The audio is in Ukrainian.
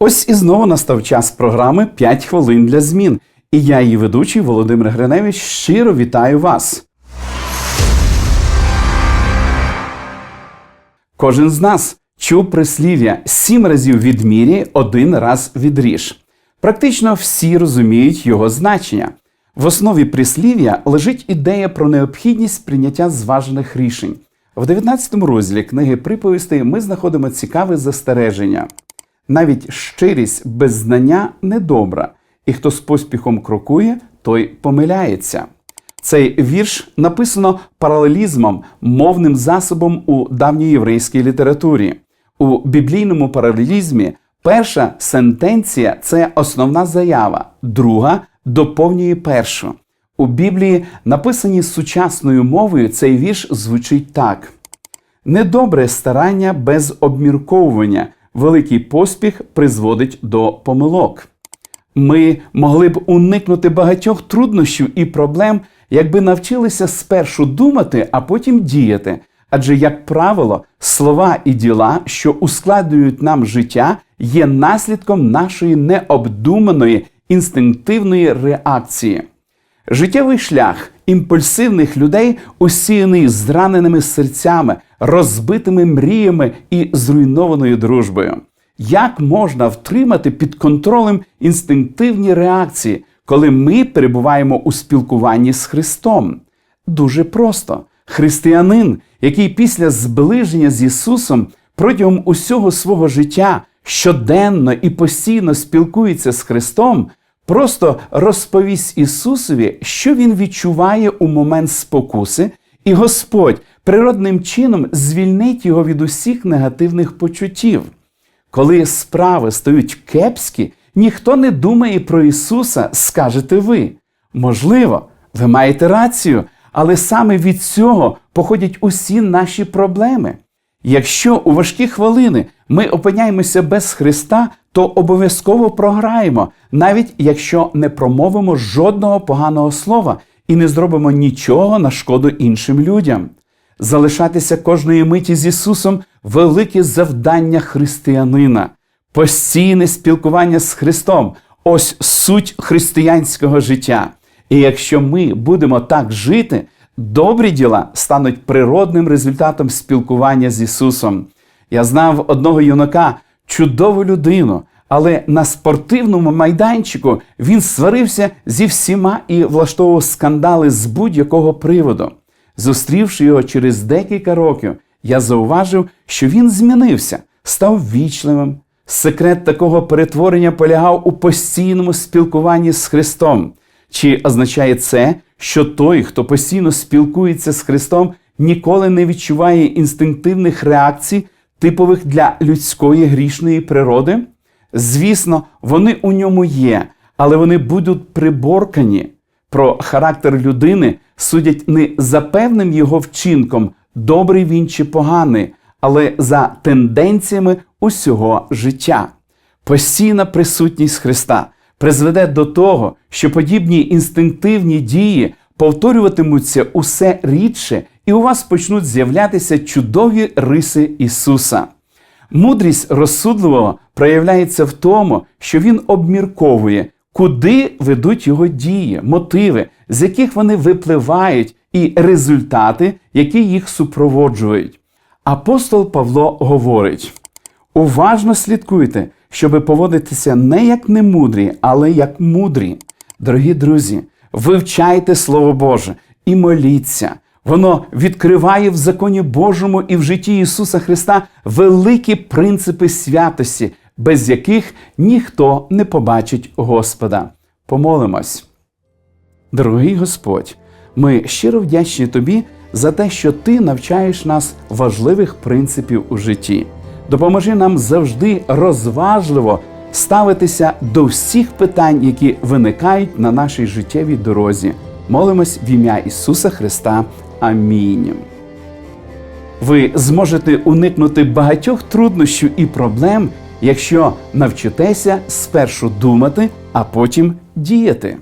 Ось і знову настав час програми «5 хвилин для змін. І я, її ведучий Володимир Гриневич, щиро вітаю вас. Кожен з нас чув прислів'я сім разів відмірі, один раз відріж. Практично всі розуміють його значення. В основі прислів'я лежить ідея про необхідність прийняття зважених рішень. В 19 розділі книги приповістей ми знаходимо цікаве застереження. Навіть щирість без знання недобра, і хто з поспіхом крокує, той помиляється. Цей вірш написано паралелізмом, мовним засобом у давньоєврейській літературі. У біблійному паралелізмі перша сентенція це основна заява, друга доповнює першу. У Біблії, написані сучасною мовою, цей вірш звучить так: недобре старання без обмірковування, великий поспіх призводить до помилок. Ми могли б уникнути багатьох труднощів і проблем, якби навчилися спершу думати, а потім діяти. Адже, як правило, слова і діла, що ускладнюють нам життя, є наслідком нашої необдуманої інстинктивної реакції. Життєвий шлях імпульсивних людей усіяний зраненими серцями, розбитими мріями і зруйнованою дружбою. Як можна втримати під контролем інстинктивні реакції, коли ми перебуваємо у спілкуванні з Христом? Дуже просто. Християнин, який після зближення з Ісусом протягом усього свого життя щоденно і постійно спілкується з Христом, просто розповість Ісусові, що Він відчуває у момент спокуси, і Господь природним чином звільнить його від усіх негативних почуттів. Коли справи стають кепські, ніхто не думає про Ісуса, скажете ви. Можливо, ви маєте рацію, але саме від цього походять усі наші проблеми. Якщо у важкі хвилини ми опиняємося без Христа, то обов'язково програємо, навіть якщо не промовимо жодного поганого слова і не зробимо нічого на шкоду іншим людям. Залишатися кожної миті з Ісусом велике завдання християнина, постійне спілкування з Христом ось суть християнського життя. І якщо ми будемо так жити, добрі діла стануть природним результатом спілкування з Ісусом. Я знав одного юнака, чудову людину, але на спортивному майданчику він сварився зі всіма і влаштовував скандали з будь-якого приводу. Зустрівши його через декілька років, я зауважив, що він змінився, став вічливим. Секрет такого перетворення полягав у постійному спілкуванні з Христом. Чи означає це, що той, хто постійно спілкується з Христом, ніколи не відчуває інстинктивних реакцій, типових для людської грішної природи? Звісно, вони у ньому є, але вони будуть приборкані. Про характер людини судять не за певним його вчинком, добрий він чи поганий, але за тенденціями усього життя. Постійна присутність Христа призведе до того, що подібні інстинктивні дії повторюватимуться усе рідше, і у вас почнуть з'являтися чудові риси Ісуса. Мудрість розсудливого проявляється в тому, що він обмірковує, куди ведуть його дії, мотиви, з яких вони випливають, і результати, які їх супроводжують. Апостол Павло говорить: уважно слідкуйте, щоби поводитися не як немудрі, але як мудрі. Дорогі друзі, вивчайте Слово Боже і моліться. Воно відкриває в законі Божому і в житті Ісуса Христа великі принципи святості, без яких ніхто не побачить Господа. Помолимось. Дорогий Господь, ми щиро вдячні Тобі за те, що Ти навчаєш нас важливих принципів у житті. Допоможи нам завжди розважливо ставитися до всіх питань, які виникають на нашій життєвій дорозі. Молимось в ім'я Ісуса Христа. Амінь. Ви зможете уникнути багатьох труднощів і проблем, якщо навчитеся спершу думати, а потім діяти.